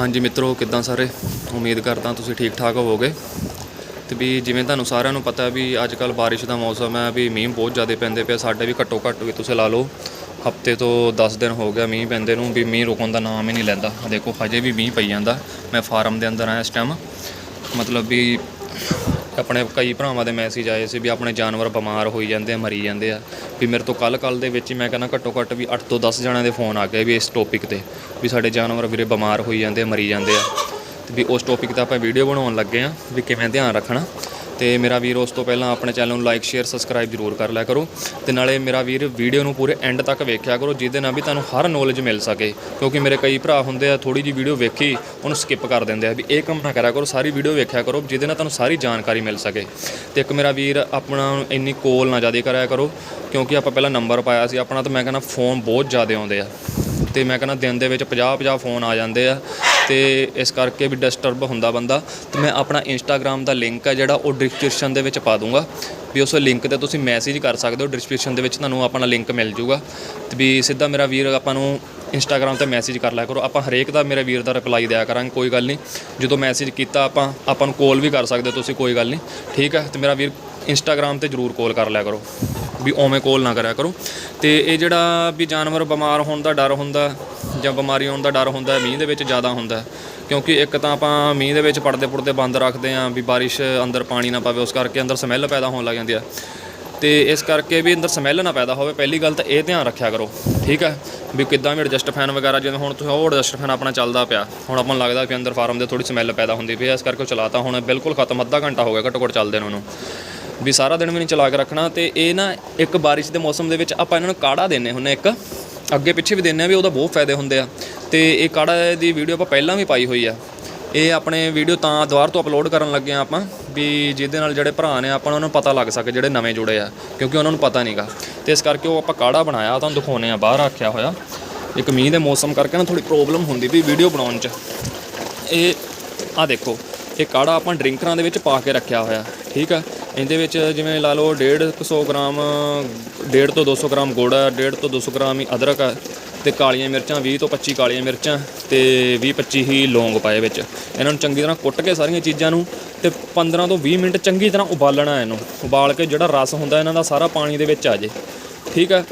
ਹਾਂਜੀ ਮਿੱਤਰੋ, ਕਿੱਦਾਂ ਸਾਰੇ? ਉਮੀਦ ਕਰਦਾ ਤੁਸੀਂ ਠੀਕ ਠਾਕ ਹੋਵੋਗੇ। ਤੇ ਵੀ ਜਿਵੇਂ ਤੁਹਾਨੂੰ ਸਾਰਿਆਂ ਨੂੰ ਪਤਾ ਵੀ ਅੱਜ ਕੱਲ ਬਾਰਿਸ਼ ਦਾ ਮੌਸਮ ਹੈ, ਵੀ ਮੀਂਹ ਬਹੁਤ ਜ਼ਿਆਦਾ ਪੈਂਦੇ ਪਿਆ, ਸਾਡੇ ਵੀ ਘੱਟੋ ਘੱਟ ਵੀ ਤੁਸੀਂ ਲਾ ਲਓ, ਹਫ਼ਤੇ ਤੋਂ 10 ਦਿਨ ਹੋ ਗਿਆ ਮੀਂਹ ਪੈਂਦੇ ਨੂੰ, ਵੀ ਮੀਂਹ ਰੁਕਣ ਦਾ ਨਾਮ ਹੀ ਨਹੀਂ ਲੈਂਦਾ। ਦੇਖੋ, ਹਜੇ ਵੀ ਮੀਂਹ ਪਈ ਜਾਂਦਾ, ਮੈਂ ਫਾਰਮ ਦੇ ਅੰਦਰ ਆ ਇਸ ਟਾਈਮ ਮਤਲਬ ਵੀ ਆਪਣੇ ਕਈ ਭਰਾਵਾਂ ਦੇ ਮੈਸੇਜ ਆਏ ਸੀ ਵੀ ਆਪਣੇ ਜਾਨਵਰ ਬਿਮਾਰ ਹੋਈ ਜਾਂਦੇ ਆ, ਮਰੀ ਜਾਂਦੇ ਆ। ਵੀ ਮੇਰੇ ਤੋਂ ਕੱਲ ਕੱਲ ਦੇ ਵਿੱਚ ਹੀ ਮੈਂ ਕਹਿੰਦਾ ਘੱਟੋ ਘੱਟ ਵੀ 8 ਤੋਂ 10 ਜਣਿਆਂ ਦੇ ਫੋਨ ਆ ਗਏ ਵੀ ਇਸ ਟੌਪਿਕ ਤੇ, ਵੀ ਸਾਡੇ ਜਾਨਵਰ ਵੀਰੇ ਬਿਮਾਰ ਹੋਈ ਜਾਂਦੇ ਮਰੀ ਜਾਂਦੇ ਆ। ਤੇ ਵੀ ਉਸ ਟੌਪਿਕ ਤੇ ਆਪਾਂ ਵੀਡੀਓ ਬਣਾਉਣ ਲੱਗੇ ਆ, ਵੀ ਕਿਵੇਂ ਧਿਆਨ ਰੱਖਣਾ। ਤੇ ਮੇਰਾ ਵੀਰ ਉਸ ਤੋਂ ਪਹਿਲਾਂ ਆਪਣੇ ਚੈਨਲ ਨੂੰ ਲਾਈਕ ਸ਼ੇਅਰ ਸਬਸਕ੍ਰਾਈਬ ਜ਼ਰੂਰ ਕਰ ਲਿਆ ਕਰੋ ਤੇ ਨਾਲੇ ਮੇਰਾ ਵੀਰ ਵੀਡੀਓ ਨੂੰ ਪੂਰੇ ਐਂਡ ਤੱਕ ਵੇਖਿਆ ਕਰੋ, ਜਿਹਦੇ ਨਾਲ ਵੀ ਤੁਹਾਨੂੰ ਹਰ ਨੌਲੇਜ ਮਿਲ ਸਕੇ। ਕਿਉਂਕਿ ਮੇਰੇ ਕਈ ਭਰਾ ਹੁੰਦੇ ਆ ਥੋੜੀ ਜੀ ਵੀਡੀਓ ਵੇਖੀ, ਉਹਨੂੰ ਸਕਿਪ ਕਰ ਦਿੰਦੇ ਆ ਵੀ ਇਹ ਕੰਮ ਨਾ ਕਰਿਆ ਕਰੋ, ਸਾਰੀ ਵੀਡੀਓ ਵੇਖਿਆ ਕਰੋ, ਜਿਹਦੇ ਨਾਲ ਤੁਹਾਨੂੰ ਸਾਰੀ ਜਾਣਕਾਰੀ ਮਿਲ ਸਕੇ। ਤੇ ਇੱਕ ਮੇਰਾ ਵੀਰ ਆਪਣਾ ਇੰਨੀ ਕੋਲ ਨਾ ਜ਼ਿਆਦਾ ਕਰਿਆ ਕਰੋ, ਕਿਉਂਕਿ ਆਪਾਂ ਪਹਿਲਾਂ ਨੰਬਰ ਪਾਇਆ ਸੀ, ਆਪਣਾ ਤਾਂ ਮੈਂ ਕਹਿੰਦਾ ਫੋਨ ਬਹੁਤ ਜ਼ਿਆਦਾ ਆਉਂਦੇ ਆ। ਤੇ ਮੈਂ ਕਹਿੰਦਾ ਦਿਨ ਦੇ ਵਿੱਚ 50 50 ਫੋਨ ਆ ਜਾਂਦੇ ਆ। ਤੇ ਇਸ ਕਰਕੇ ਵੀ ਡਿਸਟਰਬ ਹੁੰਦਾ ਬੰਦਾ। ਤੇ ਮੈਂ ਆਪਣਾ ਇੰਸਟਾਗ੍ਰam ਦਾ ਲਿੰਕ ਹੈ ਜਿਹੜਾ ਉਹ ਡਿਸਕ੍ਰਿਪਸ਼ਨ ਦੇ ਵਿੱਚ ਪਾ ਦੂੰਗਾ। ਵੀ ਉਸ ਲਿੰਕ ਤੇ ਤੁਸੀਂ ਮੈਸੇਜ ਕਰ ਸਕਦੇ ਹੋ ਡਿਸਕ੍ਰਿਪਸ਼ਨ ਦੇ ਵਿੱਚ ਤੁਹਾਨੂੰ ਆਪਣਾ ਲਿੰਕ ਮਿਲ ਜੂਗਾ। ਤੇ ਵੀ ਸਿੱਧਾ ਮੇਰਾ ਵੀਰ ਆਪਾਂ ਨੂੰ ਇੰਸਟਾਗ੍ਰam ਤੇ ਮੈਸੇਜ ਕਰ ਲਿਆ ਕਰੋ। ਆਪਾਂ ਹਰੇਕ ਦਾ ਮੇਰੇ ਵੀਰ ਦਾ ਰਿਪਲਾਈ ਦਿਆ ਕਰਾਂਗੇ, ਕੋਈ ਗੱਲ ਨਹੀਂ। ਜਦੋਂ ਮੈਸੇਜ ਕੀਤਾ ਆਪਾਂ ਆਪਾਂ ਨੂੰ ਕਾਲ ਵੀ ਕਰ ਸਕਦੇ ਹੋ ਤੁਸੀਂ, ਕੋਈ ਗੱਲ ਨਹੀਂ। ਠੀਕ ਹੈ? ਤੇ ਮੇਰਾ ਵੀਰ ਇੰਸਟਾਗ੍ਰam ਤੇ ਜਰੂਰ ਕਾਲ ਕਰ ਲਿਆ ਕਰੋ। ਵੀ ਓਵੇਂ ਕੋਲ ਨਾ ਕਰਿਆ ਕਰੋ। ਤੇ ਇਹ ਜਿਹੜਾ ਵੀ ਜਾਨਵਰ ਬਿਮਾਰ ਹੋਣ ਦਾ ਡਰ ਹੁੰਦਾ ਜਾਂ ਬਿਮਾਰੀ ਹੋਣ ਦਾ ਡਰ ਹੁੰਦਾ ਮੀਂਹ ਦੇ ਵਿੱਚ ਜ਼ਿਆਦਾ ਹੁੰਦਾ ਕਿਉਂਕਿ ਇੱਕ ਤਾਂ ਆਪਾਂ ਮੀਂਹ ਦੇ ਵਿੱਚ ਪਰਦੇ ਪੁਰਦੇ ਬੰਦ ਰੱਖਦੇ ਆਂ ਵੀ ਬਾਰਿਸ਼ ਅੰਦਰ ਪਾਣੀ ਨਾ ਪਵੇ, ਉਸ ਕਰਕੇ ਅੰਦਰ ਸਮੈਲ ਪੈਦਾ ਹੋਣ ਲੱਗ ਜਾਂਦੀ ਆ ਤੇ ਇਸ ਕਰਕੇ ਵੀ ਅੰਦਰ ਸਮੈਲ ਨਾ ਪੈਦਾ ਹੋਵੇ। ਪਹਿਲੀ ਗੱਲ ਤਾਂ ਇਹ ਧਿਆਨ ਰੱਖਿਆ ਕਰੋ, ਠੀਕ ਹੈ? ਵੀ ਕਿੱਦਾਂ ਵੀ ਐਡਜਸਟ ਫੈਨ ਵਗੈਰਾ, ਜਿਵੇਂ ਹੁਣ ਤੁਸੀਂ ਉਹ ਐਡਜਸਟ ਫੈਨ ਆਪਣਾ ਚੱਲਦਾ ਪਿਆ। ਹੁਣ ਆਪਾਂ ਨੂੰ ਲੱਗਦਾ ਕਿ ਅੰਦਰ ਫਾਰਮ ਦੇ ਥੋੜੀ ਸਮੈਲ ਪੈਦਾ ਹੁੰਦੀ ਪਈ ਹੈ, ਇਸ ਕਰਕੇ ਉਹ ਚਲਾਤਾ। ਹੁਣ ਬਿਲਕੁਲ ਖਤਮ, ਅੱਧਾ ਘੰਟਾ ਹੋ ਗਿਆ ਘੱਟੋ ਘੱਟ ਚੱਲਦੇ ਨੂੰ ਉਹਨੂੰ। ਵੀ ਸਾਰਾ ਦਿਨ ਵੀ ਨਹੀਂ ਚਲਾ ਕੇ ਰੱਖਣਾ ਤੇ ਇਹ ਨਾ ਇੱਕ ਬਾਰਿਸ਼ ਦੇ ਮੌਸਮ ਦੇ ਵਿੱਚ ਆਪਾਂ ਇਹਨਾਂ ਨੂੰ ਕਾੜਾ ਦਿੰਨੇ ਹੁੰਨੇ ਇੱਕ ਅੱਗੇ ਪਿੱਛੇ ਵੀ ਦਿੰਨੇ ਆ ਵੀ ਉਹਦਾ ਬਹੁਤ ਫਾਇਦੇ ਹੁੰਦੇ ਆ। ਤੇ ਇਹ ਕਾੜਾ ਦੀ ਵੀਡੀਓ ਆਪਾਂ ਪਹਿਲਾਂ ਵੀ ਪਾਈ ਹੋਈ ਆ। ਇਹ ਆਪਣੇ ਵੀਡੀਓ ਤਾਂ ਦੁਬਾਰ ਤੋਂ ਅਪਲੋਡ ਕਰਨ ਲੱਗੇ ਆ ਆਪਾਂ, ਵੀ ਜਿਹਦੇ ਨਾਲ ਜਿਹੜੇ ਭਰਾ ਨੇ ਆਪਾਂ ਉਹਨਾਂ ਨੂੰ ਪਤਾ ਲੱਗ ਸਕੇ ਜਿਹੜੇ ਨਵੇਂ ਜੁੜੇ ਆ, ਕਿਉਂਕਿ ਉਹਨਾਂ ਨੂੰ ਪਤਾ ਨਹੀਂਗਾ। ਤੇ ਇਸ ਕਰਕੇ ਉਹ ਆਪਾਂ ਕਾੜਾ ਬਣਾਇਆ, ਤੁਹਾਨੂੰ ਦਿਖਾਉਨੇ ਆ, ਬਾਹਰ ਰੱਖਿਆ ਹੋਇਆ। ਇੱਕ ਮੀਂਹ ਦੇ ਮੌਸਮ ਕਰਕੇ ਨਾ ਥੋੜੀ ਪ੍ਰੋਬਲਮ ਹੁੰਦੀ ਵੀ ਵੀਡੀਓ ਬਣਾਉਣ 'ਚ। ਇਹ ਆ ਦੇਖੋ, ਇਹ ਕਾੜਾ ਆਪਾਂ ਡਰਿੰਕਰਾਂ ਦੇ ਵਿੱਚ ਪਾ ਕੇ ਰੱਖਿਆ ਹੋਇਆ, ਠੀਕ ਆ? ਇਹਦੇ ਵਿੱਚ ਜਿਵੇਂ ਲਾ ਲਓ 150 ਗ੍ਰਾਮ 1.5 ਤੋਂ 200 ਗ੍ਰਾਮ ਗੁੜ ਆ 1.5 ਤੋਂ 200 ਗ੍ਰਾਮ ਹੀ ਅਦਰਕ ਹੈ ਤੇ ਕਾਲੀਆਂ ਮਿਰਚਾਂ 20 ਤੋਂ 25 ਕਾਲੀਆਂ ਮਿਰਚਾਂ ਤੇ 20 25 ਹੀ ਲੌਂਗ ਪਾਏ ਵਿੱਚ। ਇਹਨਾਂ ਨੂੰ ਚੰਗੀ ਤਰ੍ਹਾਂ ਕੁੱਟ ਕੇ ਸਾਰੀਆਂ ਚੀਜ਼ਾਂ ਨੂੰ ਤੇ 15 ਤੋਂ 20 ਮਿੰਟ ਚੰਗੀ ਤਰ੍ਹਾਂ ਉਬਾਲਣਾ ਇਹਨੂੰ। ਉਬਾਲ ਕੇ ਜਿਹੜਾ ਰਸ ਹੁੰਦਾ ਇਹਨਾਂ ਦਾ ਸਾਰਾ ਪਾਣੀ ਦੇ ਵਿੱਚ ਆ ਜੇ। ਠੀਕ ਹੈ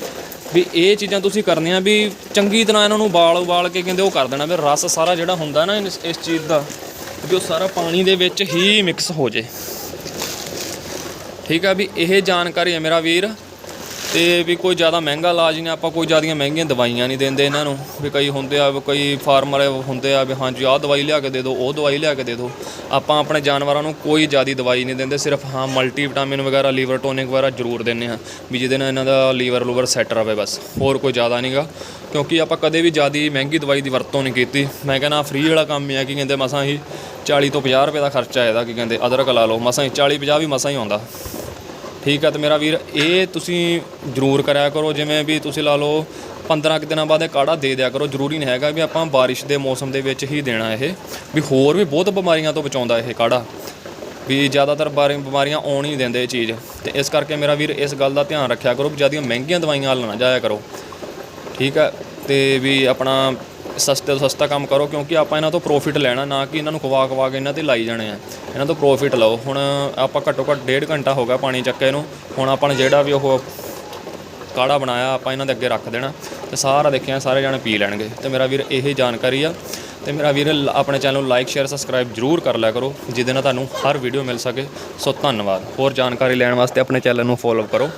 ਵੀ ਇਹ ਚੀਜ਼ਾਂ ਤੁਸੀਂ ਕਰਨੀਆਂ ਵੀ ਚੰਗੀ ਤਰ੍ਹਾਂ ਇਹਨਾਂ ਨੂੰ ਉਬਾਲ ਉਬਾਲ ਕੇ ਕਹਿੰਦੇ ਉਹ ਕਰ ਦੇਣਾ ਵੀ ਰਸ ਸਾਰਾ ਜਿਹੜਾ ਹੁੰਦਾ ਨਾ ਇਸ ਇਸ ਚੀਜ਼ ਦਾ, ਵੀ ਉਹ ਸਾਰਾ ਪਾਣੀ ਦੇ ਵਿੱਚ ਹੀ ਮਿਕਸ ਹੋ ਜੇ। ਠੀਕ ਆ ਵੀ ਇਹ ਜਾਣਕਾਰੀ ਹੈ ਮੇਰਾ ਵੀਰ ਤੇ ਵੀ ਕੋਈ ਜ਼ਿਆਦਾ ਮਹਿੰਗਾ ਇਲਾਜ ਨਹੀਂ, ਆਪਾਂ ਕੋਈ ਜ਼ਿਆਦੀਆਂ ਮਹਿੰਗੀਆਂ ਦਵਾਈਆਂ ਨਹੀਂ ਦਿੰਦੇ ਇਹਨਾਂ ਨੂੰ, ਵੀ ਕਈ ਹੁੰਦੇ ਆ, ਵੀ ਕਈ ਫਾਰਮਰ ਹੁੰਦੇ ਆ ਵੀ ਹਾਂਜੀ ਆਹ ਦਵਾਈ ਲਿਆ ਕੇ ਦੇ ਦਿਓ, ਉਹ ਦਵਾਈ ਲਿਆ ਕੇ ਦੇ ਦਿਓ। ਆਪਾਂ ਆਪਣੇ ਜਾਨਵਰਾਂ ਨੂੰ ਕੋਈ ਜ਼ਿਆਦੀ ਦਵਾਈ ਨਹੀਂ ਦਿੰਦੇ, ਸਿਰਫ ਹਾਂ ਮਲਟੀ ਵਿਟਾਮਿਨ ਵਗੈਰਾ ਲੀਵਰ ਟੋਨਿਕ ਵਗੈਰਾ ਜ਼ਰੂਰ ਦਿੰਦੇ ਆ ਵੀ ਜਿਹਦੇ ਨਾਲ ਇਹਨਾਂ ਦਾ ਲੀਵਰ ਲੂਵਰ ਸੈੱਟ ਰਵੇ ਬਸ, ਹੋਰ ਕੋਈ ਜ਼ਿਆਦਾ ਨਹੀਂਗਾ ਕਿਉਂਕਿ ਆਪਾਂ ਕਦੇ ਵੀ ਜ਼ਿਆਦੀ ਮਹਿੰਗੀ ਦਵਾਈ ਦੀ ਵਰਤੋਂ ਨਹੀਂ ਕੀਤੀ। ਮੈਂ ਕਹਿੰਦਾ ਫ੍ਰੀ ਵਾਲਾ ਕੰਮ ਹੀ ਆ, ਕੀ ਕਹਿੰਦੇ ਮਸਾਂ ਹੀ 40 ਤੋਂ 50 ਰੁਪਏ ਦਾ ਖਰਚਾ ਇਹਦਾ, ਕੀ ਕਹਿੰਦੇ ਅਦਰਕ ਲਾ ਲਓ, ਮਸਾਂ ਹੀ 40 50 ਵੀ ਮਸਾਂ ਹੀ ਆਉਂਦਾ। ਠੀਕ ਆ ਤੇ ਮੇਰਾ ਵੀਰ, ਇਹ ਤੁਸੀਂ ਜ਼ਰੂਰ ਕਰਿਆ ਕਰੋ, ਜਿਵੇਂ ਵੀ ਤੁਸੀਂ ਲਾ ਲਓ 15 ਕੁ ਦਿਨਾਂ ਬਾਅਦ ਇਹ ਕਾੜਾ ਦੇ ਦਿਆ ਕਰੋ। ਜ਼ਰੂਰੀ ਨਹੀਂ ਹੈਗਾ ਵੀ ਆਪਾਂ ਬਾਰਿਸ਼ ਦੇ ਮੌਸਮ ਦੇ ਵਿੱਚ ਹੀ ਦੇਣਾ ਇਹ, ਵੀ ਹੋਰ ਵੀ ਬਹੁਤ ਬਿਮਾਰੀਆਂ ਤੋਂ ਬਚਾਉਂਦਾ ਇਹ ਕਾੜਾ। ਵੀ ਜ਼ਿਆਦਾਤਰ ਬਾਰੇ ਬਿਮਾਰੀਆਂ ਆਉਣ ਹੀ ਦਿੰਦੇ ਇਹ ਚੀਜ਼। ਤੇ ਇਸ ਕਰਕੇ ਮੇਰਾ ਵੀਰ, ਇਸ ਗੱਲ ਦਾ ਧਿਆਨ ਰੱਖਿਆ ਕਰੋ ਵੀ ਜ਼ਿਆਦੀਆਂ ਮਹਿੰਗੀਆਂ ਦਵਾਈਆਂ ਲੈਣਾ ਜਾਇਆ ਕਰੋ। ਠੀਕ ਹੈ ਤੇ ਵੀ ਆਪਣਾ ਸਸਤੇ ਤੋਂ ਸਸਤਾ ਕੰਮ ਕਰੋ, ਕਿਉਂਕਿ ਆਪਾਂ ਇਹਨਾਂ ਤੋਂ ਪ੍ਰੋਫਿਟ ਲੈਣਾ, ਨਾ ਕਿ ਇਹਨਾਂ ਨੂੰ ਖਵਾ ਖਵਾ ਕੇ ਇਹਨਾਂ ਤੇ ਲਾਈ ਜਾਣੇ ਆ। ਇਹਨਾਂ ਤੋਂ ਪ੍ਰੋਫਿਟ ਲਓ। ਹੁਣ ਆਪਾਂ ਘੱਟੋ ਘੱਟ ਡੇਢ ਘੰਟਾ ਹੋ ਗਿਆ ਪਾਣੀ ਚੱਕੇ ਨੂੰ। ਹੁਣ ਆਪਾਂ ਨੇ ਜਿਹੜਾ ਵੀ ਉਹ ਕਾੜਾ ਬਣਾਇਆ, ਆਪਾਂ ਇਹਨਾਂ ਦੇ ਅੱਗੇ ਰੱਖ ਦੇਣਾ। ਤੇ ਸਾਰਾ ਦੇਖਿਆ, ਸਾਰੇ ਜਾਣੇ ਪੀ ਲੈਣਗੇ। ਤੇ ਮੇਰਾ ਵੀਰ ਇਹ ਜਾਣਕਾਰੀ ਆ। ਤੇ ਮੇਰਾ ਵੀਰ, ਆਪਣੇ ਚੈਨਲ ਨੂੰ ਲਾਈਕ ਸ਼ੇਅਰ ਸਬਸਕ੍ਰਾਈਬ ਜਰੂਰ ਕਰ ਲਿਆ ਕਰੋ, ਜਿਹਦੇ ਨਾਲ ਤੁਹਾਨੂੰ ਹਰ ਵੀਡੀਓ ਮਿਲ ਸਕੇ। ਸੋ ਧੰਨਵਾਦ। ਹੋਰ ਜਾਣਕਾਰੀ ਲੈਣ ਵਾਸਤੇ ਆਪਣੇ ਚੈਨਲ ਨੂੰ ਫੋਲੋ ਕਰੋ।